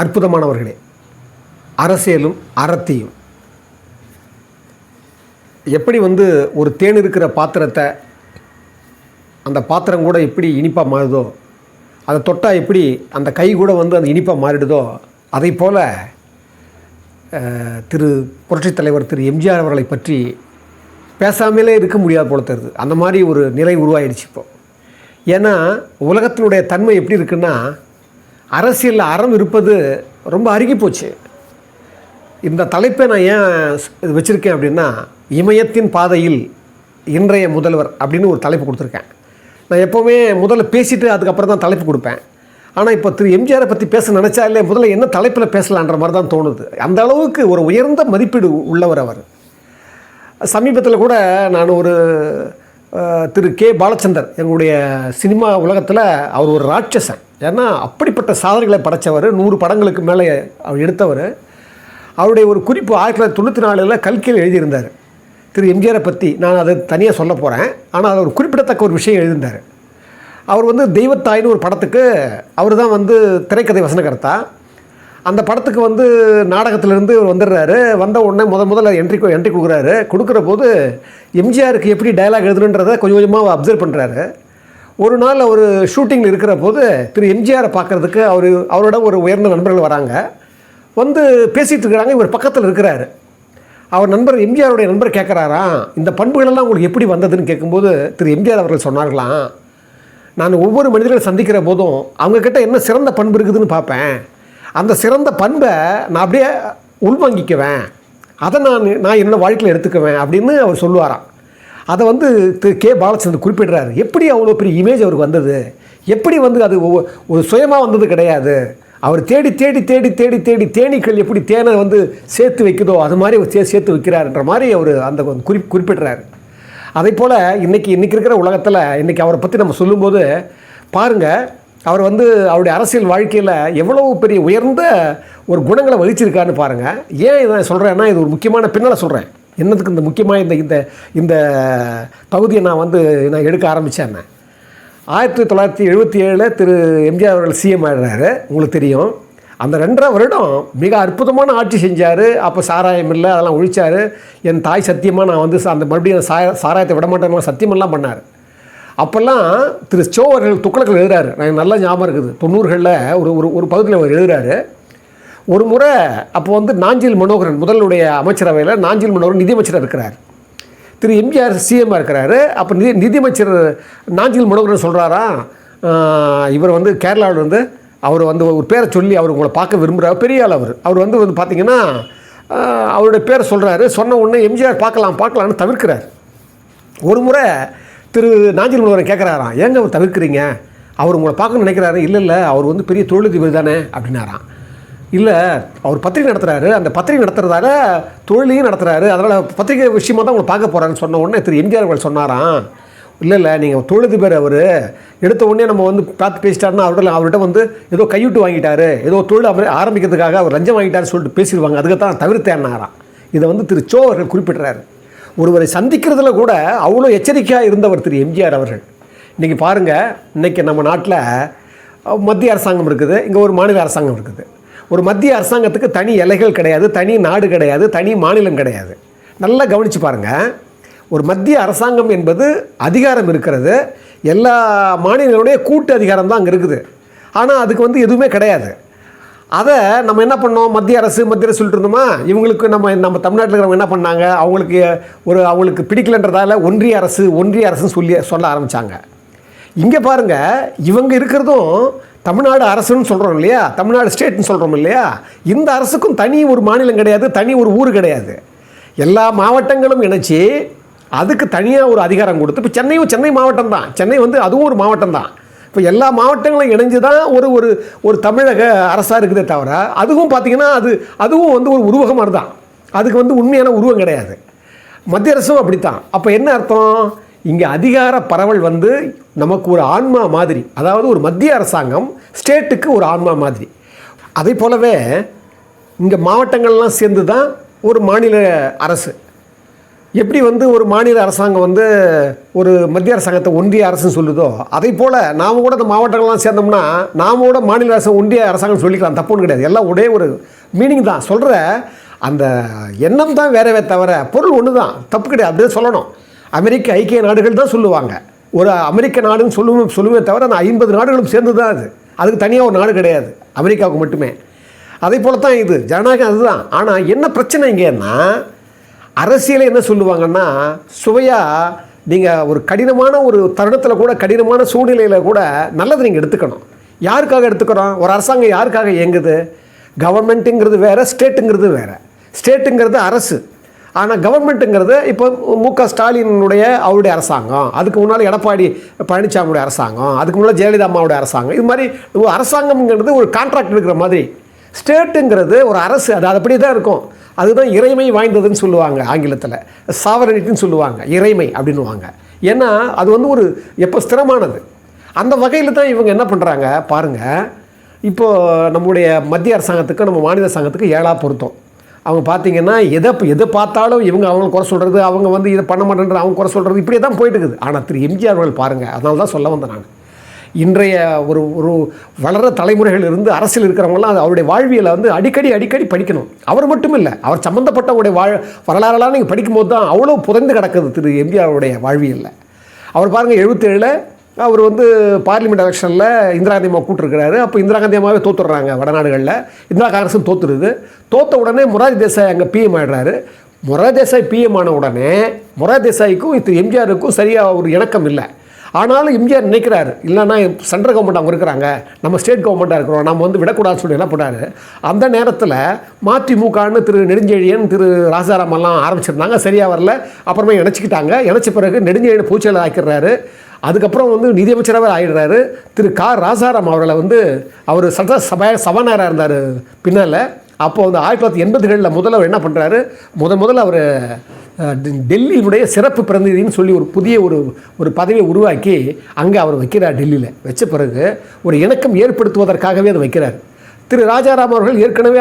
அற்புதமானவர்களே. அரசியலும் அறத்தியும். எப்படி வந்து ஒரு தேன் இருக்கிற பாத்திரத்தை அந்த பாத்திரம் கூட எப்படி இனிப்பாக மாறுதோ அதை தொட்டால் எப்படி அந்த கை கூட வந்து அந்த இனிப்பாக மாறிடுதோ அதை போல் திரு புரட்சித் தலைவர் திரு எம்ஜிஆர் அவர்களை பற்றி பேசாமலே இருக்க முடியாது போல தருது அந்த மாதிரி ஒரு நிலை உருவாயிடுச்சு இப்போது ஏன்னா உலகத்தினுடைய தன்மை எப்படி இருக்குன்னா அரசியலில் அறம் இருப்பது ரொம்ப அருகி போச்சு. இந்த தலைப்பை நான் ஏன் இது வச்சுருக்கேன் அப்படின்னா இமயத்தின் பாதையில் இன்றைய முதல்வர் அப்படின்னு ஒரு தலைப்பு கொடுத்துருக்கேன். நான் எப்போவுமே முதல்ல பேசிவிட்டு அதுக்கப்புறம் தான் தலைப்பு கொடுப்பேன். ஆனால் இப்போ திரு எம்ஜிஆரை பற்றி பேச நினச்சாலே முதல்ல என்ன தலைப்பில் பேசலான்ற மாதிரி தான் தோணுது. அந்த அளவுக்கு ஒரு உயர்ந்த மதிப்பீடு உள்ளவர் அவர். சமீபத்தில் கூட நான் ஒரு திரு கே. பாலச்சந்தர் எங்களுடைய சினிமா உலகத்தில் அவர் ஒரு ராட்சசன். ஏன்னா அப்படிப்பட்ட சாதனைகளை படைத்தவர் நூறு படங்களுக்கு மேலே அவர் எடுத்தவர். அவருடைய ஒரு குறிப்பு ஆயிரத்தி தொள்ளாயிரத்தி தொண்ணூற்றி நாலில் கல்கியில் எழுதியிருந்தார். திரு எம்ஜிஆரை பற்றி நான் அதை தனியாக சொல்ல போகிறேன் ஆனால் அது ஒரு குறிப்பிடத்தக்க ஒரு விஷயம் எழுதியிருந்தார். அவர் வந்து தெய்வத்தாயின்னு ஒரு படத்துக்கு அவர் தான் வந்து திரைக்கதை வசனகர்த்தா. அந்த படத்துக்கு வந்து நாடகத்திலேருந்து இவர் வந்துடுறாரு. வந்த உடனே முத முதல்ல என்ட்ரி என்ட்ரி கொடுக்குறாரு. கொடுக்குற போது எம்ஜிஆருக்கு எப்படி டயலாக் எழுதணுன்றதை கொஞ்சம் கொஞ்சமாக அப்சர்வ் பண்ணுறாரு ஒரு நாள் அவர் ஷூட்டிங்கில் இருக்கிற போது திரு எம்ஜிஆரை பார்க்குறதுக்கு அவர் அவரோட ஒரு உயர்ந்த நண்பர்கள் வராங்க. வந்து பேசிகிட்டு இருக்கிறாங்க இவர் பக்கத்தில் இருக்கிறாரு. அவர் நண்பர் எம்ஜிஆருடைய நண்பர் கேட்குறாராம் இந்த பண்புகளெல்லாம் உங்களுக்கு எப்படி வந்ததுன்னு கேட்கும்போது திரு எம்ஜிஆர் அவர்கள் சொன்னார்களாம் நான் ஒவ்வொரு மனிதர்களை சந்திக்கிற போதும் அவங்கக்கிட்ட என்ன சிறந்த பண்பு இருக்குதுன்னு பார்ப்பேன். அந்த சிறந்த பண்பை நான் அப்படியே உள்வாங்கிக்குவேன். அதை நான் நான் என்னோட வாழ்க்கையில் எடுத்துக்குவேன் அப்படின்னு அவர் சொல்லுவாராம். அதை வந்து திரு கே பாலச்சந்தர் குறிப்பிடுறாரு. எப்படி அவ்வளோ பெரிய இமேஜ் அவருக்கு வந்தது? எப்படி வந்து அது ஒரு சுயமாக வந்தது கிடையாது. அவர் தேடி தேடி தேடி தேடி தேடி தேனீக்கள் எப்படி தேனை வந்து சேர்த்து வைக்குதோ அது மாதிரி அவர் சே சேர்த்து வைக்கிறாருன்ற மாதிரி அவர் அந்த குறி குறிப்பிடுறாரு. அதே போல் இன்றைக்கி இன்றைக்கி இருக்கிற உலகத்தில் இன்றைக்கி அவரை பற்றி நம்ம சொல்லும்போது பாருங்கள் அவர் வந்து அவருடைய அரசியல் வாழ்க்கையில் எவ்வளவு பெரிய உயர்ந்த ஒரு குணங்களை வகிச்சிருக்காருன்னு பாருங்கள் ஏன் இதை சொல்கிறேன்னா இது ஒரு முக்கியமான பின்னால் சொல்கிறேன் என்னதுக்கு இந்த முக்கியமாக இந்த இந்த இந்த பகுதியை நான் வந்து நான் எடுக்க ஆரம்பித்தேன் ஆயிரத்தி தொள்ளாயிரத்தி எழுபத்தி ஏழில் திரு எம்ஜிஆர் அவர்கள் சிஎம் ஆடுறாரு உங்களுக்கு தெரியும். அந்த ரெண்டரை வருடம் மிக அற்புதமான ஆட்சி செஞ்சார். அப்போ சாராயம் இல்லை அதெல்லாம் ஒழிச்சார். என் தாய் சத்தியமாக நான் வந்து அந்த மறுபடியும் சாய சாராயத்தை விட மாட்டேன்னு சத்தியமெல்லாம் பண்ணார். அப்போல்லாம் திரு சோ அவர்கள் துக்ளக்கில் எழுதுறாரு. எனக்கு நல்லா ஞாபகம் இருக்குது. தொண்ணூறுகளில் ஒரு ஒரு ஒரு பகுதியில் அவர் எழுதுறாரு. ஒரு முறை அப்போ வந்து நாஞ்சில் மனோகரன் முதலுடைய அமைச்சரவையில் நாஞ்சில் மனோகரன் நிதியமைச்சராக இருக்கிறார். திரு எம்ஜிஆர் சிஎம்மாக இருக்கிறாரு. அப்போ நிதி நிதியமைச்சர் நாஞ்சில் மனோகரன் சொல்கிறாரா இவர் வந்து கேரளாவில் வந்து அவர் வந்து ஒரு பேரை சொல்லி அவர் உங்களை பார்க்க விரும்புகிறார் பெரிய ஆள் அவர். அவர் வந்து வந்து பார்த்தீங்கன்னா அவருடைய பேரை சொல்கிறாரு சொன்ன உடனே எம்ஜிஆர் பார்க்கலாம் பார்க்கலான்னு தவிர்க்கிறார். ஒரு முறை திரு நாஞ்சில் மனோகரன் கேட்குறாராம் ஏங்க அவர் தவிர்க்கிறீங்க? அவர் உங்களை பார்க்கணும்னு நினைக்கிறாரு. இல்லை இல்லை அவர் வந்து பெரிய தொழிலதிபர் தானே அப்படின்னாராம். இல்லை அவர் பத்திரிகை நடத்துகிறாரு அந்த பத்திரிகை நடத்துகிறதால தொழிலையும் நடத்துகிறாரு அதனால் பத்திரிகை விஷயமா தான் உங்களை பார்க்க போகிறான்னு சொன்ன உடனே திரு எம்ஜிஆர் அவர்கள் சொன்னாராம். இல்லை இல்லை நீங்கள் தொழிலதிபர் அவர். எடுத்த உடனே நம்ம வந்து பார்த்து பேசிட்டாருன்னா அவர்கிட்ட அவர்கிட்ட வந்து ஏதோ கையூட்டு வாங்கிட்டாரு. ஏதோ தொழில் அவர் ஆரம்பிக்கிறதுக்காக அவர் லஞ்சம் வாங்கிட்டாருன்னு சொல்லிட்டு பேசிடுவாங்க. அதுக்கு தான் தவிர்த்தேன்னாராம். இதை வந்து திரு சோ அவர்கள் குறிப்பிட்றாரு. ஒருவரை சந்திக்கிறதுல கூட அவ்வளோ எச்சரிக்கையாக இருந்தவர் திரு எம்ஜிஆர் அவர்கள். இன்றைக்கி பாருங்கள் இன்றைக்கி நம்ம நாட்டில் மத்திய அரசாங்கம் இருக்குது இங்கே ஒரு மாநில அரசாங்கம் இருக்குது. ஒரு மத்திய அரசாங்கத்துக்கு தனி எல்லைகள் கிடையாது தனி நாடு கிடையாது தனி மாநிலம் கிடையாது. நல்லா கவனித்து பாருங்கள் ஒரு மத்திய அரசாங்கம் என்பது அதிகாரம் இருக்கிறது. எல்லா மாநிலங்களுடைய கூட்டு அதிகாரம் தான் அங்கே இருக்குது. ஆனால் அதுக்கு வந்து எதுவுமே கிடையாது. அதை நம்ம என்ன பண்ணோம்? மத்திய அரசு மத்திய அரசு சொல்லிட்டு இருந்தோமா? இவங்களுக்கு நம்ம நம்ம தமிழ்நாட்டில் இருக்கிறவங்க என்ன பண்ணாங்க? அவங்களுக்கு ஒரு அவங்களுக்கு பிடிக்கலன்றதால ஒன்றிய அரசு ஒன்றிய அரசுன்னு சொல்லி சொல்ல ஆரம்பித்தாங்க இங்கே பாருங்கள் இவங்க இருக்கிறதும் தமிழ்நாடு அரசுன்னு சொல்கிறோம் இல்லையா? தமிழ்நாடு ஸ்டேட்னு சொல்கிறோம் இல்லையா? இந்த அரசுக்கும் தனி ஒரு மாநிலம் கிடையாது தனி ஒரு ஊர் கிடையாது. எல்லா மாவட்டங்களும் இணைச்சி அதுக்கு தனியாக ஒரு அதிகாரம் கொடுத்து இப்போ சென்னையும் சென்னை மாவட்டம் தான். சென்னை வந்து அதுவும் ஒரு மாவட்டம் தான். இப்போ எல்லா மாவட்டங்களும் இணைஞ்சு தான் ஒரு ஒரு ஒரு தமிழக அரசாக இருக்குதே தவிர அதுவும் பார்த்திங்கன்னா அது அதுவும் வந்து ஒரு உருவகம் மாதிரி தான் அதுக்கு வந்து உண்மையான உருவம் கிடையாது. மத்திய அரசும் அப்படித்தான். அப்போ என்ன அர்த்தம்? இங்கே அதிகார பரவல் வந்து நமக்கு ஒரு ஆன்மா மாதிரி அதாவது ஒரு மத்திய அரசாங்கம் ஸ்டேட்டுக்கு ஒரு ஆன்மா மாதிரி. அதே போலவே இங்கே மாவட்டங்கள்லாம் சேர்ந்து தான் ஒரு மாநில அரசு. எப்படி வந்து ஒரு மாநில அரசாங்கம் வந்து ஒரு மத்திய அரசாங்கத்தை ஒன்றிய அரசுன்னு சொல்லுதோ அதே போல் நாம் கூட இந்த மாவட்டங்கள்லாம் சேர்ந்தோம்னா நாம் கூட மாநில அரசு ஒன்றிய அரசாங்கம் சொல்லிக்கலாம். தப்புன்னு கிடையாது. எல்லாம் ஒரே ஒரு மீனிங் தான். சொல்கிற அந்த எண்ணம் தான் வேறவே தவிர பொருள் ஒன்று தான் தப்பு கிடையாது. அப்படியே சொல்லணும். அமெரிக்க ஐக்கிய நாடுகள் தான் சொல்லுவாங்க. ஒரு அமெரிக்க நாடுன்னு சொல்லுவோம் சொல்லுவே தவிர அந்த ஐம்பது நாடுகளும் சேர்ந்து தான் அது. அதுக்கு தனியாக ஒரு நாடு கிடையாது அமெரிக்காவுக்கு மட்டுமே. அதே போல தான் இது ஜனநாயகம் அதுதான். ஆனால் என்ன பிரச்சனை இங்கேன்னா அரசியலை என்ன சொல்லுவாங்கன்னா சுவையாக நீங்கள் ஒரு கடினமான ஒரு தருணத்தில் கூட கடினமான சூழ்நிலையில் கூட நல்லது நீங்கள் எடுத்துக்கணும். யாருக்காக எடுத்துக்கிறோம்? ஒரு அரசாங்கம் யாருக்காக இயங்குது? கவர்மெண்ட்டுங்கிறது வேறு ஸ்டேட்டுங்கிறது வேறு. ஸ்டேட்டுங்கிறது அரசு. ஆனால் கவர்மெண்ட்டுங்கிறது இப்போ மு க ஸ்டாலினுடைய அவருடைய அரசாங்கம். அதுக்கு முன்னால் எடப்பாடி பழனிசாமியுடைய அரசாங்கம். அதுக்கு முன்னால் ஜெயலலிதா அம்மாவுடைய அரசாங்கம். இது மாதிரி ஒரு அரசாங்கம்ங்கிறது ஒரு கான்ட்ராக்ட் இருக்கிற மாதிரி. ஸ்டேட்டுங்கிறது ஒரு அரசு. அது அதுபடி அப்படியே தான் இருக்கும். அதுதான் இறைமை வாய்ந்ததுன்னு சொல்லுவாங்க ஆங்கிலத்தில். சாவரனிட்டின்னு சொல்லுவாங்க. இறைமை அப்படின்னுவாங்க. ஏன்னா அது வந்து ஒரு எப்போ ஸ்திரமானது. அந்த வகையில் தான் இவங்க என்ன பண்ணுறாங்க பாருங்கள் இப்போது நம்முடைய மத்திய அரசாங்கத்துக்கு நம்ம மாநில அரசாங்கத்துக்கு ஏழா பொருத்தம். அவங்க பார்த்தீங்கன்னா எதை எதை பார்த்தாலும் இவங்க அவங்களை குறை சொல்கிறது அவங்க வந்து இதை பண்ண மாட்டேன்றது அவங்க குறை சொல்கிறது இப்படியே தான் போயிட்டு இருக்குது ஆனால் திரு எம்ஜிஆர் அவர்கள் பாருங்கள் அதனால தான் சொல்ல வந்தேன் நான். இன்றைய ஒரு ஒரு வளர தலைமுறைகள் இருந்து அரசியல் இருக்கிறவங்களாம் அது அவருடைய வாழ்வியலை வந்து அடிக்கடி அடிக்கடி படிக்கணும். அவர் மட்டும் இல்லை அவர் சம்மந்தப்பட்டவருடைய வாழ் வரலாறுலாம் நீங்கள் படிக்கும்போது தான் அவ்வளோ புதைந்து கிடக்குது திரு எம்ஜிஆருடைய வாழ்வியலில். அவர் பாருங்கள் எழுபத்தேழில் அவர் வந்து பார்லிமெண்ட் எலெக்ஷனில் இந்திரா காந்தி அம்மா கூட்டிருக்கிறாரு. அப்போ இந்திரா காந்தி அம்மாவே தோத்துடுறாங்க வடநாடுகளில். இந்திரா காங்கிரஸும் தோத்துடுது. தோத்த உடனே முராஜ் தேசாய் அங்கே பிஎம் ஆயிடுறாரு. மொராஜி தேசாய் பிஎம் ஆன உடனே மொராஜி தேசாய்க்கும் திரு எம்ஜிஆருக்கும் சரியாக ஒரு இணக்கம் இல்லை. ஆனாலும் எம்ஜிஆர் நினைக்கிறாரு. இல்லைன்னா சென்ட்ரல் கவர்மெண்ட் அவங்க இருக்கிறாங்க. நம்ம ஸ்டேட் கவர்மெண்ட்டாக இருக்கிறோம். நம்ம வந்து விடக்கூடாதுன்னு சொல்லி என்ன பண்ணாரு அந்த நேரத்தில் மதிமுகன்னு திரு நெடுஞ்செழியன் திரு ராசாராமெல்லாம் ஆரம்பிச்சிருந்தாங்க. சரியாக வரல. அப்புறமே இணைச்சிக்கிட்டாங்க. இணைச்ச பிறகு நெடுஞ்செழியன் பூச்செயலர் ஆக்கிடுறாரு அதுக்கப்புறம் வந்து நிதியமைச்சராகவே ஆயிடுறாரு. திரு கா. ராசாராம் அவர்களை வந்து அவர் சட்ட சபை சபாநாயகராக இருந்தார் பின்னால். அப்போ வந்து ஆயிரத்தி தொள்ளாயிரத்தி எண்பதுகளில் முதல்ல அவர் என்ன பண்ணுறாரு முத முதல்ல அவர் டெல்லியினுடைய சிறப்பு பிரதிநிதின்னு சொல்லி ஒரு புதிய ஒரு ஒரு பதவியை உருவாக்கி அங்கே அவர் வைக்கிறார் டெல்லியில். வச்ச பிறகு ஒரு இணக்கம் ஏற்படுத்துவதற்காகவே அதை வைக்கிறார். திரு ராஜாராம் அவர்கள் ஏற்கனவே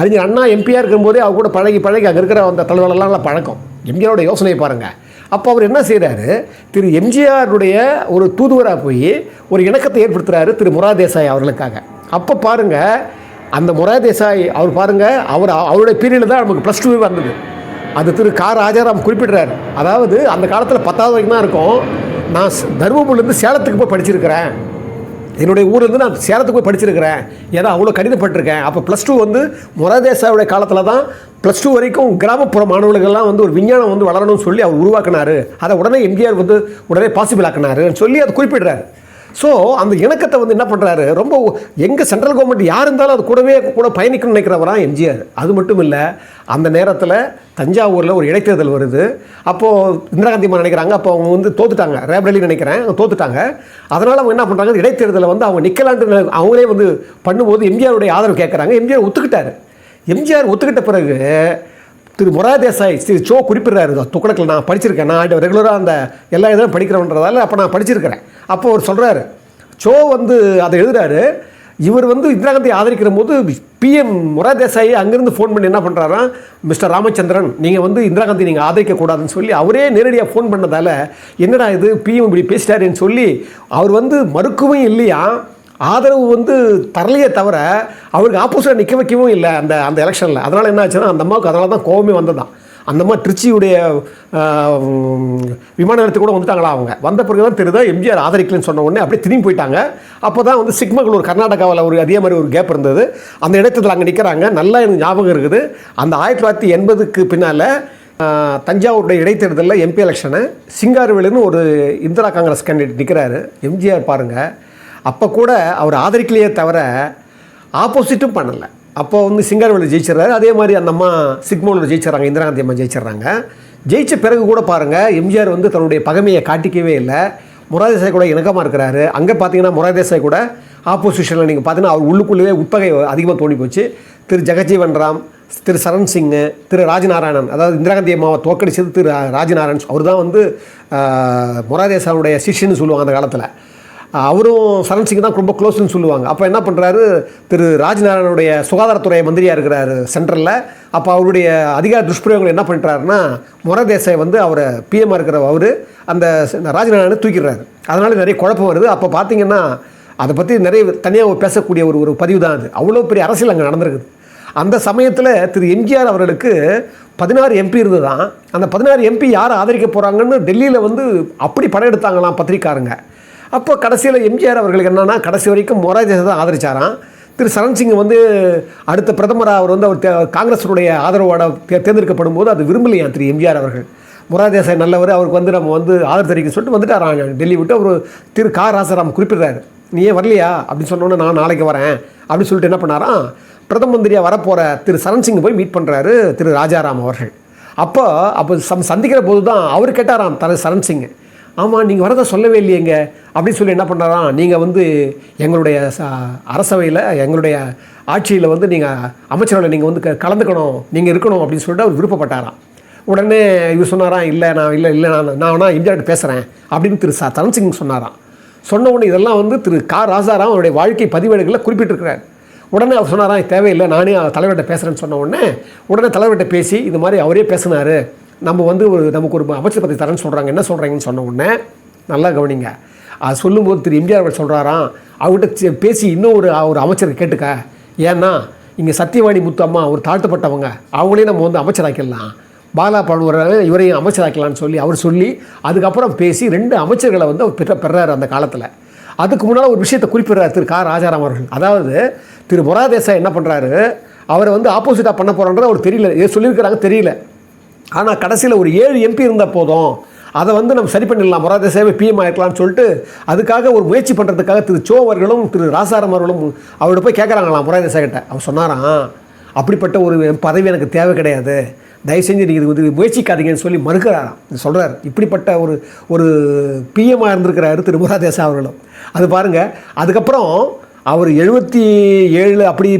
அறிஞர் அண்ணா எம்பியாக இருக்கும்போதே அவர் கூட பழகி பழகி அங்கே இருக்கிற அந்த தலைவர்களெல்லாம் பழக்கம். எம்ஜிஆரோட யோசனையை பாருங்கள் அப்போ அவர் என்ன செய்கிறாரு திரு எம்ஜிஆருடைய ஒரு தூதுவராக போய் ஒரு இணக்கத்தை ஏற்படுத்துகிறாரு திரு முரா தேசாய் அவர்களுக்காக. அப்போ பாருங்கள் அந்த முரா தேசாய் அவர் பாருங்கள் அவர் அவருடைய பீரியடில் தான் நமக்கு ப்ளஸ் டூவே வந்தது. அது திரு கா ராஜாராம் குறிப்பிடுறாரு. அதாவது அந்த காலத்தில் பத்தாவது வரைக்கும் தான் இருக்கும். நான் தருமபுரிலேருந்து சேலத்துக்கு போய் படிச்சிருக்கிறேன். என்னுடைய ஊர்லேருந்து நான் சேலத்துக்கு போய் படிச்சிருக்கிறேன். ஏன்னா அவ்வளோ கடிதப்பட்டிருக்கேன் அப்போ ப்ளஸ் டூ வந்து முரதேசாவுடைய காலத்தில் தான் ப்ளஸ் டூ வரைக்கும் கிராமப்புற மாணவர்கள்லாம் வந்து ஒரு விஞ்ஞானம் வந்து வளரணும்னு சொல்லி அவர் உருவாக்குனாரு. அதை உடனே எம்ஜிஆர் வந்து உடனே பாசிபிள் ஆக்கினாருன்னு சொல்லி அதை குறிப்பிடுறாரு. ஸோ அந்த இணக்கத்தை வந்து என்ன பண்ணுறாரு ரொம்ப எங்கே சென்ட்ரல் கவர்மெண்ட் யார் இருந்தாலும் அது கூடவே கூட பயணிக்கணும்னு நினைக்கிறவரா எம்ஜிஆர். அது மட்டும் இல்லை அந்த நேரத்தில் தஞ்சாவூரில் ஒரு இடைத்தேர்தல் வருது. அப்போது இந்திரா காந்தி அம்மா நினைக்கிறாங்க அப்போ அவங்க வந்து தோத்துட்டாங்க. ரேபரலி நினைக்கிறேன் அவங்க தோத்துட்டாங்க. அதனால் அவங்க என்ன பண்ணுறாங்க இடைத்தேர்தலை வந்து அவங்க நிற்கலான்ட்டு அவங்களே வந்து பண்ணும்போது எம்ஜிஆருடைய ஆதரவு கேட்குறாங்க எம்ஜிஆர் ஒத்துக்கிட்டாரு. எம்ஜிஆர் ஒத்துக்கிட்ட பிறகு திரு மொரா தேசாய் திரு சோ குறிப்பிடுறாரு துக்கடக்கில் நான் படிச்சிருக்கேன். நான் ரெகுலராக அந்த எல்லா இதுவும் படிக்கிறவன்றதால அப்போ நான் படிச்சிருக்கிறேன். அப்போ அவர் சொல்கிறாரு சோ வந்து அதை எழுதுறாரு இவர் வந்து இந்திரா காந்தி ஆதரிக்கிற போது பிஎம் முரா தேசாயி அங்கேருந்து ஃபோன் பண்ணி என்ன பண்ணுறாரா மிஸ்டர் ராமச்சந்திரன் நீங்கள் வந்து இந்திரா காந்தி நீங்கள் ஆதரிக்கக்கூடாதுன்னு சொல்லி அவரே நேரடியாக ஃபோன் பண்ணதால் என்னடா இது பிஎம் இப்படி பேசிட்டாருன்னு சொல்லி அவர் வந்து மறுக்கவும் இல்லையா? ஆதரவு வந்து தரலையே தவிர அவருக்கு ஆப்போசிட்டாக நிற்க வைக்கவும் இல்லை அந்த அந்த எலெக்ஷனில் அதனால் என்ன ஆச்சுன்னா அந்த அம்மாவுக்கு அதனால தான் கோவமே வந்ததான் அந்த மாதிரி திருச்சியுடைய விமான நிலையத்துக்கு கூட வந்துட்டாங்களா அவங்க. வந்த பிறகு தான் தெரியுதா எம்ஜிஆர் ஆதரிக்கலன்னு சொன்ன உடனே அப்படியே திரும்பி போயிட்டாங்க. அப்போ தான் வந்து சிக்மகளூர் கர்நாடகாவில் ஒரு அதே மாதிரி ஒரு கேப் இருந்தது. அந்த இடத்துல அங்கே நிற்கிறாங்க நல்லா எனக்கு ஞாபகம் இருக்குது. அந்த ஆயிரத்தி தொள்ளாயிரத்தி எண்பதுக்கு பின்னால் தஞ்சாவூருடைய இடைத்தேர்தலில் எம்பி எலெக்ஷனு சிங்காரவேலுன்னு ஒரு இந்திரா காங்கிரஸ் கேண்டிடேட் நிற்கிறாரு எம்ஜிஆர் பாருங்கள் அப்போ கூட அவர் ஆதரிக்கலையே தவிர ஆப்போசிட்டும் பண்ணலை. அப்போ வந்து சிங்காரவேலு ஜெயிச்சிடுறாரு. அதே மாதிரி அந்த அம்மா சிக்மோனில் ஜெயிச்சிடறாங்க இந்திரா காந்தி அம்மா ஜெயிச்சிடறாங்க. ஜெயிச்ச பிறகு கூட பாருங்கள் எம்ஜிஆர் வந்து தன்னுடைய பகமையை காட்டிக்கவே இல்லை. முராதேசாய் கூட இணக்கமாக இருக்கிறாரு. அங்கே பார்த்தீங்கன்னா முராதேசாய் கூட ஆப்போசிஷனில் நீங்கள் பார்த்தீங்கன்னா அவர் உள்ளுக்குள்ளேயே உட்பகை அதிகமாக தோண்டி போச்சு. திரு ஜெகஜீவன் ராம் திரு சரண் சிங்கு திரு ராஜநாராயணன் அதாவது இந்திரா காந்தி அம்மாவை தோக்கடிச்சது திரு ராஜநாராயணன் அவர் தான் வந்து ஆஹ், மொராதேசாவுடைய சிஷ்யன்னு சொல்லுவாங்க அந்த காலத்தில். அவரும் சரண் சிங் தான் ரொம்ப க்ளோஸ்னு சொல்லுவாங்க. அப்போ என்ன பண்ணுறாரு திரு ராஜ்நாராயணுடைய சுகாதாரத்துறை மந்திரியாக இருக்கிறாரு சென்ட்ரலில் அப்போ அவருடைய அதிகார துஷ்பிரயோகங்கள் என்ன பண்ணுறாருன்னா மொர வந்து அவரை பிஎம்மாக இருக்கிற அவர் அந்த ராஜ்நாராயணனை தூக்கிடுறாரு. அதனால் நிறைய குழப்பம் வருது. அப்போ பார்த்தீங்கன்னா அதை பற்றி நிறைய தனியாக பேசக்கூடிய ஒரு ஒரு பதிவு தான் அது. அவ்வளோ பெரிய அரசியல் அங்கே நடந்திருக்குது. அந்த சமயத்தில் திரு எம்ஜிஆர் அவர்களுக்கு பதினாறு எம்பி இருந்து தான் அந்த பதினாறு எம்பி யார் ஆதரிக்க போகிறாங்கன்னு டெல்லியில் வந்து அப்படி படம் எடுத்தாங்களாம் பத்திரிக்காரங்க அப்போ கடைசியில் எம்ஜிஆர் அவர்களுக்கு என்னென்னா கடைசி வரைக்கும் மொராஜேசை தான் ஆதரிச்சாராம். திரு சரண் சிங் வந்து அடுத்த பிரதமராக அவர் வந்து அவர் தே- காங்கிரஸுடைய ஆதரவோட தே- தேர்ந்தெடுக்கப்படும் போது அது விரும்பலையாம் திரு எம்ஜிஆர் அவர்கள்? மொராஜேசாய் நல்லவர் அவருக்கு வந்து நம்ம வந்து ஆதரவு தெரிவிக்க சொல்லிட்டு வந்துட்டாராம். டெல்லி விட்டு அவர் திரு கா. ராசாராம் குறிப்பிடுறாரு. நீ ஏன் வரலையா? அப்படின்னு சொன்னோன்னே நான் நாளைக்கு வரேன். அப்படின்னு சொல்லிட்டு என்ன பண்ணாராம்? பிரதம மந்திரியாக வரப்போகிற திரு சரண்சிங் போய் மீட் பண்ணுறாரு திரு ராஜாராம் அவர்கள். அப்போ அப்போ சம் சந்திக்கிற போது தான் அவர் கேட்டாராம் தர சரண் சிங் ஆமாம் நீங்கள் வரதை சொல்லவே இல்லையேங்க. அப்படின்னு சொல்லி என்ன பண்ணாராம் நீங்கள் வந்து எங்களுடைய அரசவையில் எங்களுடைய ஆட்சியில் வந்து நீங்கள் அமைச்சரோட நீங்கள் வந்து க- கலந்துக்கணும் நீங்கள் இருக்கணும் அப்படின்னு சொல்லிட்டு அவர் விருப்பப்பட்டாராம் உடனே இவர் சொன்னாராம் இல்லை நான் இல்லை இல்லை நான் நான் வேணா இந்தியாவிட்ட பேசுகிறேன் அப்படின்னு திரு சா தரண் சிங் சொன்னாராம் சொன்ன உடனே இதெல்லாம் வந்து திரு கா ராசாராம் அவருடைய வாழ்க்கை பதிவேடுகளில் குறிப்பிட்டிருக்கிறார். உடனே அவர் சொன்னாராம் தேவையில்லை நானே தலைவர்கிட்ட பேசுகிறேன்னு சொன்ன உடனே உடனே தலைவர்கிட்ட பேசி இது மாதிரி அவரே பேசினார். நம்ம வந்து ஒரு நமக்கு ஒரு அமைச்சர் பற்றி தரேன்னு சொல்கிறாங்க என்ன சொல்கிறாங்கன்னு சொன்ன உடனே நல்லா கவனிங்க. அது சொல்லும்போது திரு எம்ஜிஆர் அவர் சொல்கிறாராம் அவர்கிட்ட பேசி இன்னும் ஒரு ஒரு அமைச்சர் கேட்டுக்க. ஏன்னா இங்கே சத்தியவாணி முத்து அம்மா ஒரு தாழ்த்தப்பட்டவங்க. அவங்களையும் நம்ம வந்து அமைச்சராக்கிடலாம். பாலா பழுவரை இவரையும் அமைச்சராக்கலாம்னு சொல்லி அவர் சொல்லி அதுக்கப்புறம் பேசி ரெண்டு அமைச்சர்களை வந்து அவர் பெற்ற பெறாரு அந்த காலத்தில். அதுக்கு முன்னால் ஒரு விஷயத்தை குறிப்பிடுறார் திரு கா. ராஜாராம் அவர்கள். அதாவது திரு மொராதேசாய் என்ன பண்ணுறாரு அவரை வந்து ஆப்போசிட்டாக பண்ண போகிறோன்றது அவர் தெரியல. ஏதோ சொல்லியிருக்கிறாங்க தெரியல. ஆனால் கடைசியில் ஒரு ஏழு எம்பி இருந்தால் போதும். அதை வந்து நம்ம சரி பண்ணிடலாம். மொராதேசாவை பிஎம் ஆகிருக்கலாம்னு சொல்லிட்டு அதுக்காக ஒரு முயற்சி பண்ணுறதுக்காக திரு சோ அவர்களும் திரு ராசாரம் அவர்களும் அவர்கிட்ட போய் கேட்குறாங்களாம் மொராத சேகிட்ட அவர் சொன்னாராம் அப்படிப்பட்ட ஒரு பதவி எனக்கு தேவை கிடையாது. தயவு செஞ்சு நீங்கள் இது வந்து முயற்சிக்காதீங்கன்னு சொல்லி மறுக்கிறாராம். இது சொல்கிறார் இப்படிப்பட்ட ஒரு ஒரு பிஎம்மாக இருந்திருக்கிறாரு திரு முராதேசா அவர்களும். அது பாருங்கள் அதுக்கப்புறம் அவர் எழுபத்தி ஏழு அப்படி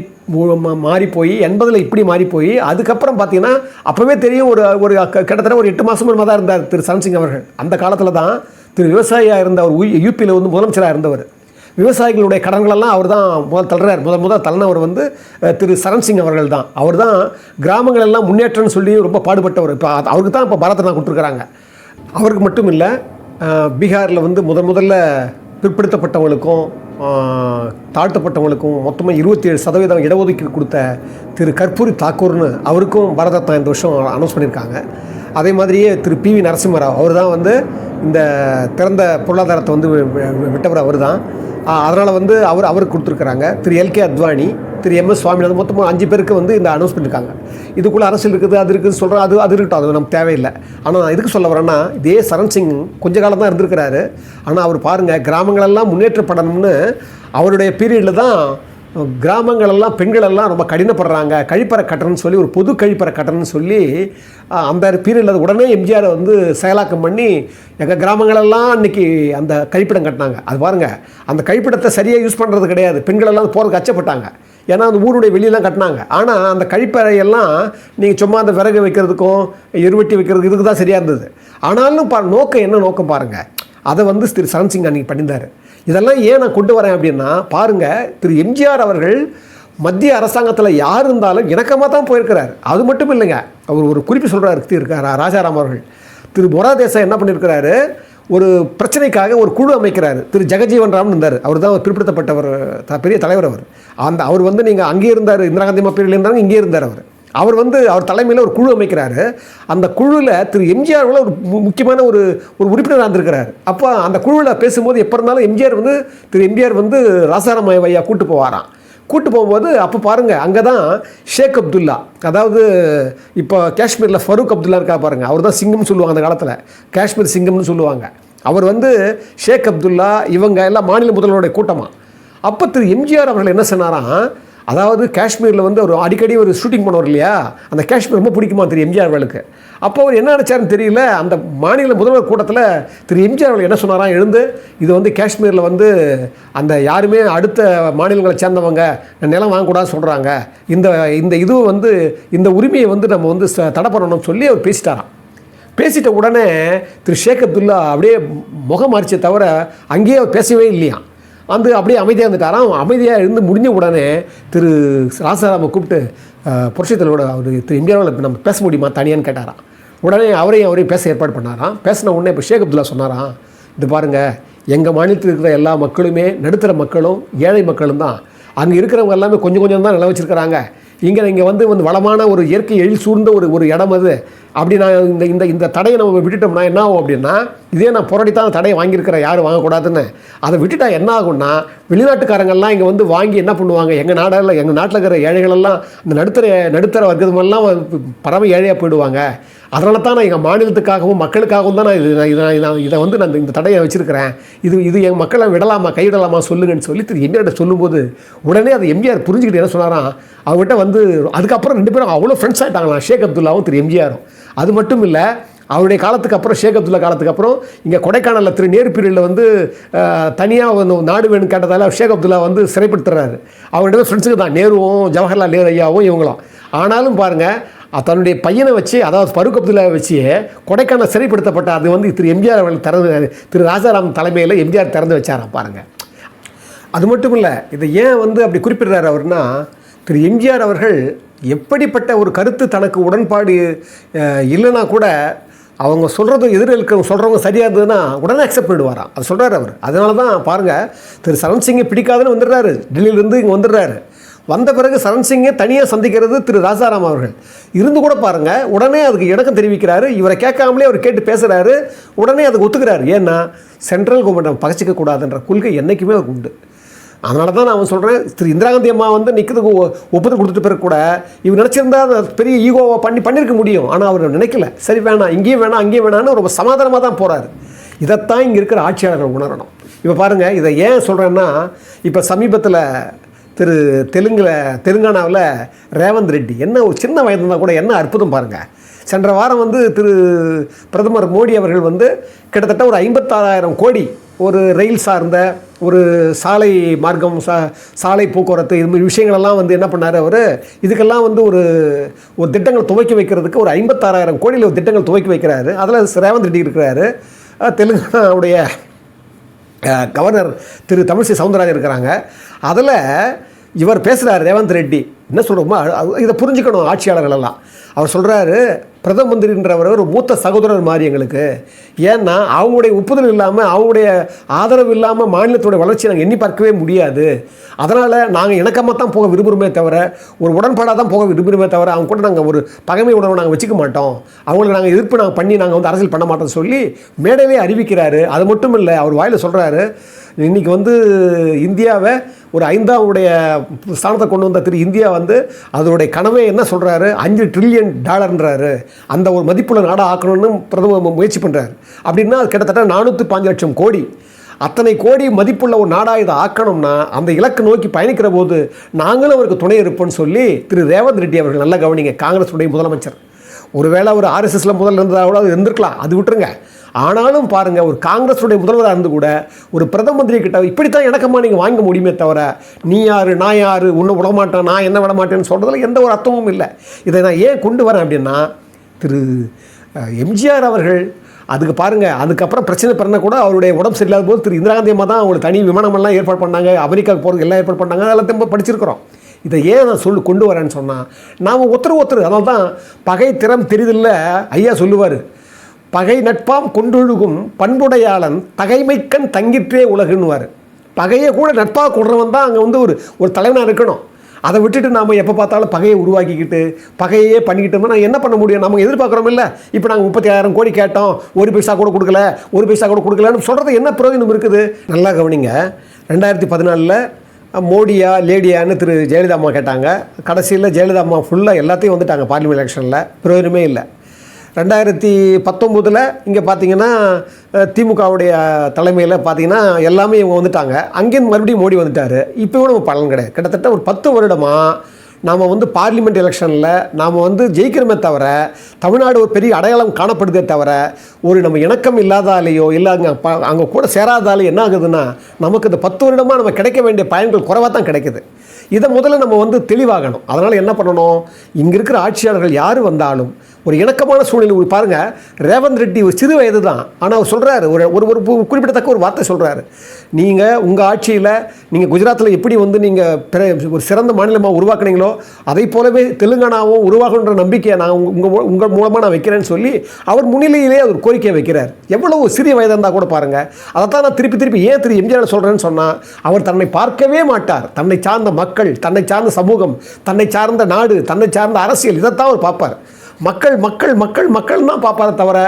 மாறி போய் எண்பதில் இப்படி மாறி போய் அதுக்கப்புறம் பார்த்தீங்கன்னா அப்போவே தெரியும் ஒரு ஒரு கிட்டத்தட்ட ஒரு எட்டு மாதம் தான் இருந்தார் திரு சரண்சிங் அவர்கள். அந்த காலத்தில் தான் திரு விவசாயியாக இருந்த அவர் யூபியில் வந்து முதலமைச்சராக இருந்தவர். விவசாயிகளுடைய கடன்களெல்லாம் அவர் தான் முதல் தள்ளுறார். முதல் முதல் தள்ளினவர் வந்து திரு சரண்சிங் அவர்கள் தான். அவர் தான் கிராமங்கள் எல்லாம் முன்னேற்றம்னு சொல்லி ரொம்ப பாடுபட்டவர். இப்போ அவருக்கு தான் இப்போ பாரத் ரத்னா கொடுத்துருக்குறாங்க. அவருக்கு மட்டும் இல்லை பீகாரில் வந்து முதன் முதல்ல பிற்படுத்தப்பட்டவங்களுக்கும் தாழ்த்தப்பட்டவங்களுக்கும் மொத்தமாக இருபத்தி ஏழு சதவீதம் இடஒதுக்கீடு கொடுத்த திரு கற்பூரி தாக்கூர்னு அவருக்கும் பாரத் இந்த வருஷம் அனௌன்ஸ் பண்ணியிருக்காங்க. அதே மாதிரியே திரு பி வி நரசிம்மராவ் அவர் தான் வந்து இந்த திறந்த பொருளாதாரத்தை வந்து விட்டவர் அவர் தான் அதனால் வந்து அவர் அவருக்கு கொடுத்துருக்குறாங்க. திரு எல்கே அத்வானி திரு எம் எஸ் சுவாமிநாதன் மொத்தமாக அஞ்சு பேருக்கு வந்து இந்த அனௌன்ஸ் பண்ணியிருக்காங்க இதுக்குள்ளே அரசியல் இருக்குது அது இருக்குது சொல்கிறோம் அது அது இருக்கட்டும் அது நமக்கு தேவையில்லை. ஆனால் நான் எதுக்கு சொல்ல வரேன்னா இதே சரண் சிங் கொஞ்ச காலம் தான் இருந்திருக்கிறாரு. ஆனால் அவர் பாருங்கள் கிராமங்களெல்லாம் முன்னேற்றப்படணும்னு அவருடைய பீரியடில் தான் கிராமங்களெல்லாம் பெண்களெல்லாம் ரொம்ப கடினப்படுறாங்க. கழிப்பறை கட்டணம்னு சொல்லி ஒரு பொது கழிப்பறை கட்டணம்னு சொல்லி அந்த பீரியடில் உடனே எம்ஜிஆரை வந்து செயலாக்கம் பண்ணி எங்கள் கிராமங்களெல்லாம் அன்றைக்கி அந்த கழிப்பிடம் கட்டினாங்க. அது பாருங்கள் அந்த கழிப்பிடத்தை சரியாக யூஸ் பண்ணுறது கிடையாது. பெண்களெல்லாம் போகிறதுக்கு அச்சப்பட்டாங்க. ஏன்னா அந்த ஊருடைய வெளியெல்லாம் கட்டினாங்க. ஆனால் அந்த கழிப்பறையெல்லாம் நீங்கள் சும்மா அந்த விறகு வைக்கிறதுக்கும் எருவட்டி வைக்கிறதுக்கு இதுக்கு தான் சரியாக இருந்தது. ஆனாலும் பா நோக்கம் என்ன நோக்கம் பாருங்கள் அதை வந்து திரு சரண் சிங் அன்றைக்கி பண்ணியிருந்தார். இதெல்லாம் ஏன் நான் கொண்டு வரேன் அப்படின்னா பாருங்கள் திரு எம்ஜிஆர் அவர்கள் மத்திய அரசாங்கத்தில் யார் இருந்தாலும் இணக்கமாக தான் போயிருக்கிறார். அது மட்டும் இல்லைங்க அவர் ஒரு குறிப்பு சொல்கிறார் இருக்கார் ராஜாராம் அவர்கள். திரு மொரா தேசாய் என்ன பண்ணியிருக்கிறாரு ஒரு பிரச்சனைக்காக ஒரு குழு அமைக்கிறார். திரு ஜெகஜீவன் ராமன் இருந்தார். அவர் தான் பிற்படுத்தப்பட்டவர் த- பெரிய தலைவர் அவர். அந்த அவர் வந்து நீங்கள் அங்கேயே இருந்தார். இந்திரா காந்தி அம்மா இருந்தாங்க இங்கே இருந்தார் அவர். அவர் வந்து அவர் தலைமையில் ஒரு குழு அமைக்கிறாரு. அந்த குழுவில் திரு எம்ஜிஆர் ஒரு முக்கியமான ஒரு ஒரு உறுப்பினராக இருந்திருக்கிறார் அப்போ அந்த குழுவில் பேசும்போது எப்போ இருந்தாலும் எம்ஜிஆர் வந்து திரு எம்ஜிஆர் வந்து ராசாராம் ஐயா கூட்டு போவாராம். கூட்டு போகும்போது அப்போ பாருங்கள் அங்கே தான் ஷேக் அப்துல்லா. அதாவது இப்போ காஷ்மீரில் ஃபரூக் அப்துல்லா இருக்கா பாருங்கள் அவர் தான் சிங்கம்னு சொல்லுவாங்க அந்த காலத்தில். காஷ்மீர் சிங்கம்னு சொல்லுவாங்க. அவர் வந்து ஷேக் அப்துல்லா இவங்க எல்லாம் மாநில முதல்வருடைய கூட்டமாக அப்போ திரு எம்ஜிஆர் அவர்கள் என்ன சொன்னாராம் அதாவது காஷ்மீரில் வந்து ஒரு அடிக்கடி ஒரு ஷூட்டிங் பண்ணுவார் இல்லையா? அந்த காஷ்மீர் ரொம்ப பிடிக்குமா திரு எம்ஜிஆர் அவர்களுக்கு? அப்போ அவர் என்ன நினச்சாருன்னு தெரியல. அந்த மாநில முதல்வர் கூட்டத்தில் திரு எம்ஜிஆர் அவர்கள் என்ன சொன்னாராம் எழுந்து இது வந்து காஷ்மீரில் வந்து அந்த யாருமே அடுத்த மாநிலங்களை சேர்ந்தவங்க நிலம் வாங்கக்கூடாது சொல்கிறாங்க இந்த இந்த இது வந்து இந்த உரிமையை வந்து நம்ம வந்து ச- தடை பண்ணணும்னு சொல்லி அவர் பேசிட்டாராம். பேசிட்ட உடனே திரு ஷேக் அப்துல்லா அப்படியே முகம் மாறிச்சே தவிர அங்கேயே அவர் பேசவே இல்லையாம். வந்து அப்படியே அமைதியாக இருந்துட்டாராம். அமைதியாக இருந்து முடிஞ்ச உடனே திரு ராசாராமை கூப்பிட்டு அஹ், அவர் திரு இந்தியாவில் நம்ம பேச முடியுமா தனியான்னு கேட்டாராம். உடனே அவரையும் அவரையும் பேச ஏற்பாடு பண்ணாராம். பேசின உடனே இப்போ ஷேக் அப்துல்லா சொன்னாராம் இது பாருங்கள் எங்கள் மாநிலத்தில் இருக்கிற எல்லா மக்களுமே நடுத்தர மக்களும் ஏழை மக்களும் தான். அங்கே இருக்கிறவங்க எல்லாமே கொஞ்சம் கொஞ்சம் தான் நில வச்சுருக்கிறாங்க. இங்கே இங்கே வந்து வந்து வளமான ஒரு இயற்கை எழில் சூழ்ந்த ஒரு ஒரு இடம் அது. அப்படி நான் இந்த இந்த இந்த தடையை நம்ம விட்டுட்டோம்னா என்ன ஆகும் அப்படின்னா இதே நான் போராடி தான் அந்த தடையை வாங்கியிருக்கிறேன் யாரும் வாங்கக்கூடாதுன்னு. அதை விட்டுட்டா என்ன ஆகும்னா வெளிநாட்டுக்காரங்கள்லாம் இங்கே வந்து வாங்கி என்ன பண்ணுவாங்க? எங்கள் நாடில் எங்கள் நாட்டில் இருக்கிற ஏழைகளெல்லாம் இந்த நடுத்தர நடுத்தர வர்க்கமெல்லாம் பறவை ஏழையாக போயிடுவாங்க. அதனால தான் நான் எங்கள் மாநிலத்துக்காகவும் மக்களுக்காகவும் தான் நான் இது நான் இதை நான் இதை வந்து நான் இந்த தடையை வச்சுருக்கிறேன். இது இது என் மக்களை விடலாமா கைவிடலாமா சொல்லுங்கன்னு சொல்லி திரு எம்ஜிஆர் சொல்லும்போது உடனே அதை எம்ஜிஆர் புரிஞ்சுக்கிட்டு என்ன சொன்னாராம் அவர்கிட்ட வந்து அதுக்கப்புறம் ரெண்டு பேரும் அவ்வளோ ஃப்ரெண்ட்ஸ் ஆகிட்டாங்களாம் ஷேக் அப்துல்லாவும் திரு எம்ஜிஆரும். அது மட்டும் இல்லை அவருடைய காலத்துக்கு அப்புறம் ஷேக் அப்துல்லா காலத்துக்கு அப்புறம் இங்கே கொடைக்கானலில் திரு நேர்பிரியில் வந்து தனியாக வந்து நாடு வேணும் கேட்டதால் ஷேக் அப்துல்லா வந்து சிறைப்படுத்துறாரு. அவருடைய ஃப்ரெண்ட்ஸுக்கு தான் நேருவும் ஜவஹர்லால் நேரு ஐயாவும் இவங்களும். ஆனாலும் பாருங்கள் தன்னுடைய பையனை வச்சு அதாவது ஃபருக் அப்துல்லாவை வச்சு கொடைக்கானல் சிறைப்படுத்தப்பட்ட அது வந்து திரு எம்ஜிஆர் அவர்கள் திறந்து திரு ராஜாராம் தலைமையில் எம்ஜிஆர் திறந்து வச்சாராம் பாருங்கள் அது மட்டும் இல்லை இதை ஏன் வந்து அப்படி குறிப்பிடுறாரு அவர்னா திரு எம்ஜிஆர் அவர்கள் எப்படிப்பட்ட ஒரு கருத்து தனக்கு உடன்பாடு இல்லைன்னா கூட அவங்க சொல்கிறதும் எதிர்க்க சொல்கிறவங்க சரியாக இருந்ததுன்னா உடனே அக்செப்ட் பண்ணிடுவாராம். அது சொல்கிறார் அவர். அதனால தான் பாருங்கள் திரு சரண் சிங்கை பிடிக்காதுன்னு வந்துடுறாரு. டெல்லியிலேருந்து இங்கே வந்துடுறாரு. வந்த பிறகு சரண் சிங்கை தனியாக சந்திக்கிறது திரு ராசாராம் அவர்கள். இருந்து கூட பாருங்கள் உடனே அதுக்கு இணக்கம் தெரிவிக்கிறாரு. இவரை கேட்காமலே அவர் கேட்டு பேசுகிறாரு உடனே அதுக்கு ஒத்துக்கிறாரு. ஏன்னா சென்ட்ரல் கவர்மெண்ட்டை பகச்சிக்க கூடாதுன்ற கொள்கை என்றைக்குமே அவருக்கு உண்டு. அதனால தான் நான் சொல்கிறேன் திரு இந்திரா காந்தி அம்மா வந்து நிற்கிறதுக்கு ஒப்புதல் கொடுத்துட்டு பிறகு கூட இவர் நினச்சிருந்தா பெரிய ஈகோவை பண்ணி பண்ணியிருக்க முடியும். ஆனால் அவர் நினைக்கல. சரி வேணாம் இங்கேயும் வேணாம் அங்கேயும் வேணாம்னு ரொம்ப சமாதானமாக தான் போகிறாரு இதைத்தான் இங்கே இருக்கிற ஆட்சியாளர்கள் உணரணும். இப்போ பாருங்கள் இதை ஏன் சொல்கிறேன்னா இப்போ சமீபத்தில் திரு தெலுங்கில் தெலுங்கானாவில் ரேவந்த் ரெட்டி என்ன ஒரு சின்ன வயது இருந்தால் கூட என்ன அற்புதம் பாருங்கள் சென்ற வாரம் வந்து திரு பிரதமர் மோடி அவர்கள் வந்து கிட்டத்தட்ட ஒரு ஐம்பத்தாறாயிரம் கோடி ஒரு ரயில் சார்ந்த ஒரு சாலை மார்க்கம் சா சாலை போக்குவரத்து இது மாதிரி விஷயங்களெல்லாம் வந்து என்ன பண்ணார் அவர்? இதுக்கெல்லாம் வந்து ஒரு ஒரு திட்டங்கள் துவக்கி வைக்கிறதுக்கு ஒரு ஐம்பத்தாறாயிரம் கோடியில் ஒரு திட்டங்கள் துவக்கி வைக்கிறாரு. அதில் ரேவந்த் ரெட்டி இருக்கிறாரு. தெலுங்கானாவுடைய கவர்னர் திரு தமிழிசை சவுந்தரராஜன் இருக்கிறாங்க. அதில் இவர் பேசுகிறார் ரேவந்த் ரெட்டி. என்ன சொல்கிறோமோ இதை புரிஞ்சுக்கணும் ஆட்சியாளர்கள் எல்லாம் அவர் சொல்கிறாரு பிரதம மந்திரின்றவர் ஒரு மூத்த சகோதரர் மாதிரி எங்களுக்கு. ஏன்னா அவங்களுடைய ஒப்புதல் இல்லாமல் அவங்களுடைய ஆதரவு இல்லாமல் மாநிலத்தோட வளர்ச்சியை நாங்கள் எண்ணி பார்க்கவே முடியாது. அதனால் நாங்கள் இணக்கமாக தான் போக விரும்புகிறோமே தவிர ஒரு உடன்பாடாக தான் போக விரும்புகிறோமே தவிர அவங்க கூட நாங்கள் ஒரு பகைமை உணர்வு நாங்கள் வச்சுக்க மாட்டோம். அவங்களுக்கு நாங்கள் எதிர்ப்பு நாங்கள் பண்ணி நாங்கள் வந்து அரசியல் பண்ண மாட்டோம்னு சொல்லி மேடவே அறிவிக்கிறாரு. அது மட்டும் இல்லை அவர் வாயில் சொல்கிறாரு இன்றைக்கி வந்து இந்தியாவை ஒரு ஐந்தாவுடைய ஸ்தானத்தை கொண்டு வந்த திரு இந்தியா வந்து அதனுடைய கனவே என்ன சொல்கிறாரு அஞ்சு ட்ரில்லியன் டாலர்ன்றாரு. அந்த ஒரு மதிப்புள்ள நாடாக ஆக்கணும்னு பிரதமர் முயற்சி பண்ணுறாரு அப்படின்னா அது கிட்டத்தட்ட நானூற்றி பாஞ்சு லட்சம் கோடி. அத்தனை கோடி மதிப்புள்ள ஒரு நாடாக இதை ஆக்கணும்னா அந்த இலக்கு நோக்கி பயணிக்கிற போது நாங்களும் அவருக்கு துணை இருப்போம்னு சொல்லி திரு ரேவந்த் ரெட்டி அவர்கள் நல்லா கவனிங்க காங்கிரஸுடைய முதலமைச்சர். ஒருவேளை ஒரு ஆர்எஸ்எஸ்ல முதல்ல இருந்ததாக கூட அது இருந்திருக்கலாம். அது விட்டுருங்க. ஆனாலும் பாருங்க ஒரு காங்கிரஸுடைய முதல்வராக இருந்து கூட ஒரு பிரதம மந்திரி கிட்ட இப்படித்தான் இணக்கமாக நீங்கள் வாங்க முடியுமே தவிர நீ யாரு நான் யார் உன்னை விட மாட்டேன் நான் என்ன விட மாட்டேன்னு சொல்கிறதுல எந்த ஒரு அர்த்தமும் இல்லை. இதை நான் ஏன் கொண்டு வரேன் அப்படின்னா திரு எம்ஜிஆர் அவர்கள் அதுக்கு பாருங்கள் அதுக்கப்புறம் பிரச்சனை பண்ண கூட அவருடைய உடம்பு சரியில்லாத போது திரு இந்திரா காந்தி அம்மா தான் அவங்களுக்கு தனி விமானமெல்லாம் ஏற்பாடு பண்ணாங்க அமெரிக்காவுக்கு போகிறது எல்லாம் ஏற்பாடு பண்ணாங்க அதெல்லாம் திரும்ப படிச்சிருக்கிறோம். இதை ஏன் நான் சொல்லு கொண்டு வரேன்னு சொன்னால் நாம் ஒருத்தர் ஒருத்தர் அதனால தான் பகை திறம் தெரியுதில்ல ஐயா சொல்லுவார் பகை நட்பாம் கொண்டொழுகும் பண்புடையாளன் பகைமைக்கண் தங்கிற்றே உலகுன்னுவார். பகையை கூட நட்பாக கொடுறவன் தான் அங்கே வந்து ஒரு ஒரு தலைவனாக இருக்கணும். அதை விட்டுட்டு நாம் எப்போ பார்த்தாலும் பகையை உருவாக்கிக்கிட்டு பகையே பண்ணிக்கிட்டோம்னா நான் என்ன பண்ண முடியும்? நம்ம எதிர்பார்க்குறோம் இல்லை. இப்போ நாங்கள் முப்பத்தி ஆயிரம் கோடி கேட்டோம் ஒரு பைசா கூட கொடுக்கல ஒரு பைசா கூட கொடுக்கலன்னு சொல்கிறது என்ன பிரயோஜனம் இருக்குது? நல்லா கவனிங்க. ரெண்டாயிரத்தி பதினாலில் மோடியா லேடியான்னு திரு ஜெயலலிதா அம்மா கேட்டாங்க. கடைசியில் ஜெயலலிதா அம்மா ஃபுல்லாக எல்லாத்தையும் வந்துட்டாங்க பார்லிமெண்ட் எலெக்ஷனில் பிரயோஜனமே இல்லை. ரெண்டாயிரத்தி பத்தொம்போதில் இங்கே பார்த்தீங்கன்னா திமுகவுடைய தலைமையில் பார்த்தீங்கன்னா எல்லாமே இவங்க வந்துட்டாங்க. அங்கேருந்து மறுபடியும் மோடி வந்துட்டார். இப்போவும் நம்ம பலன் கிடையாது. கிட்டத்தட்ட ஒரு பத்து வருடமாக நாம் வந்து பார்லிமெண்ட் எலெக்ஷனில் நாம் வந்து ஜெயிக்கிறோமே தவிர தமிழ்நாடு ஒரு பெரிய அடையாளம் காணப்படுதே தவிர ஒரு நம்ம இணக்கம் இல்லாதாலேயோ இல்லை அங்கே ப அங்கே கூட சேராதாலே என்ன ஆகுதுன்னா நமக்கு இந்த பத்து வருடமாக நம்ம கிடைக்க வேண்டிய பயன்கள் குறைவாக தான் கிடைக்குது. இதை முதல்ல நம்ம வந்து தெளிவாகணும். அதனால் என்ன பண்ணணும்? இங்கே இருக்கிற ஆட்சியாளர்கள் யார் வந்தாலும் ஒரு இணக்கமான சூழ்நிலை ஒரு ரேவந்த் ரெட்டி ஒரு சிறு வயது தான் ஆனால் அவர் சொல்கிறாரு ஒரு ஒரு ஒரு கு- குறிப்பிடத்தக்க ஒரு வார்த்தை சொல்கிறாரு நீங்கள் உங்கள் ஆட்சியில் நீங்கள் குஜராத்தில் எப்படி வந்து நீங்கள் ஒரு சிறந்த மாநிலமாக உருவாக்குனீங்களோ அதை போலவே தெலுங்கானாவும் உருவாகணுன்ற நம்பிக்கையை நான் உங்கள் உங்கள் மூலமாக நான் வைக்கிறேன்னு சொல்லி அவர் முன்னிலையிலே அவர் கோரிக்கையை வைக்கிறார். எவ்வளோ சிறிய வயதாக இருந்தால் கூட பாருங்கள் அதைத்தான் நான் திருப்பி திருப்பி ஏன் திரு எம்ஜிஆர் சொல்கிறேன்னு சொன்னால் அவர் தன்னை பார்க்கவே மாட்டார். தன்னை சார்ந்த மக்கள் தன்னை சார்ந்த சமூகம் தன்னை சார்ந்த நாடு தன்னை சார்ந்த அரசியல் இதைத்தான் அவர் பார்ப்பார். மக்கள் மக்கள் மக்கள் மக்கள் தான் பார்ப்பாரே தவிர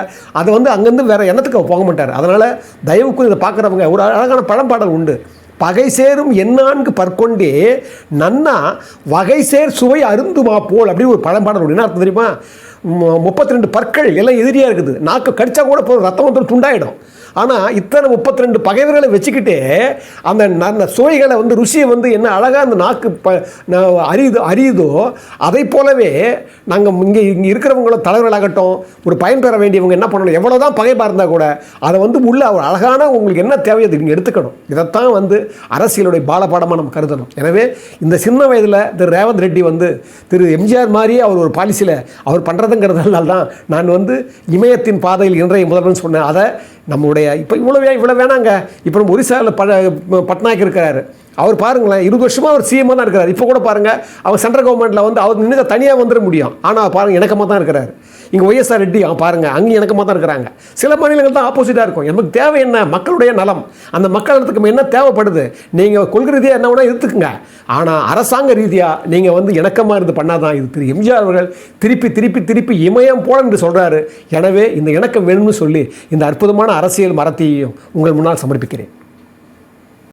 அதை வந்து அங்கேருந்து வேறு எண்ணத்துக்கு போக மாட்டார். அதனால் தயவுக்கு இதை பார்க்குறவங்க ஒரு அழகான பழம்பாடல் உண்டு. பகை சேரும் என்னான்கு பற்கொண்டே நன்னா வகை சேர் சுவை அருந்துமா போல் அப்படி ஒரு பழம்பாடல் உண்டு. என்ன அர்த்தம் தெரியுமா? முப்பத்தி ரெண்டு பற்கள் எல்லாம் எதிரியாக இருக்குது. நாக்கு கடிச்சா கூட போதும். ரத்தம் வந்து துண்டாயிடும். ஆனால் இத்தனை முப்பத்தி ரெண்டு பகைவர்களை வச்சுக்கிட்டே அந்த ந- சுவைகளை வந்து ருசியை வந்து என்ன அழகாக அந்த நாக்கு ப ந- அறியுதோ அறியுதோ அதை போலவே நாங்கள் இங்கே இங்கே இருக்கிறவங்கள தலைவர்களாகட்டும் ஒரு பயன் பெற வேண்டியவங்க என்ன பண்ணணும் எவ்வளோ தான் பகைப்பாக இருந்தால் கூட அதை வந்து உள்ள ஒரு அழகான உங்களுக்கு என்ன தேவையோ அதை நீங்கள் எடுத்துக்கணும். இதைத்தான் வந்து அரசியலுடைய பாலபாடமாக நம்ம கருதணும். எனவே இந்த சின்ன வயதில் திரு ரேவந்த் ரெட்டி வந்து திரு எம்ஜிஆர் மாதிரியே அவர் ஒரு பாலிசியில் அவர் பண்ணுறதுங்கிறதுனால தான் நான் வந்து இமயத்தின் பாதையில் இன்றைய முதல்வன் சொன்னேன். அதை நம்முடைய இப்போ இவ்வளோ இவ்வளோ வேணாங்க. இப்போ நம்ம ஒரிசாவில் ப பட்நாயக் இருக்கிறாரு. அவர் பாருங்களேன் இருபது வருஷமாக அவர் சிஎம்மாக தான் இருக்கிறார். இப்போ கூட பாருங்கள் அவர் சென்ட்ரல் கவர்மெண்ட்டில் வந்து அவர் நின்று தனியாக வந்துட முடியும். ஆனால் பாருங்கள் இணக்கமாக தான் இருக்கிறார். இங்கே ஒய்எஸ்ஆர் ரெட்டி அவன் பாருங்கள் அங்கேயும் இணக்கமாக தான் இருக்கிறாங்க. சில மாநிலங்கள் தான் ஆப்போசிட்டாக இருக்கும். நமக்கு தேவை என்ன? மக்களுடைய நலம். அந்த மக்கள் நலத்துக்கு என்ன தேவைப்படுது? நீங்கள் கொள்கை ரீதியாக என்ன வேணால் எடுத்துக்குங்க. ஆனால் அரசாங்க ரீதியாக நீங்கள் வந்து இணக்கமாக இருந்து பண்ணாதான் இது திரு எம்ஜிஆர் அவர்கள் திருப்பி திருப்பி திருப்பி இமயம் போல என்று சொல்கிறாரு எனவே இந்த இணக்கம் வேணும்னு சொல்லி இந்த அற்புதமான அரசியல் மரத்தையும் உங்கள் முன்னால் சமர்ப்பிக்கிறேன்.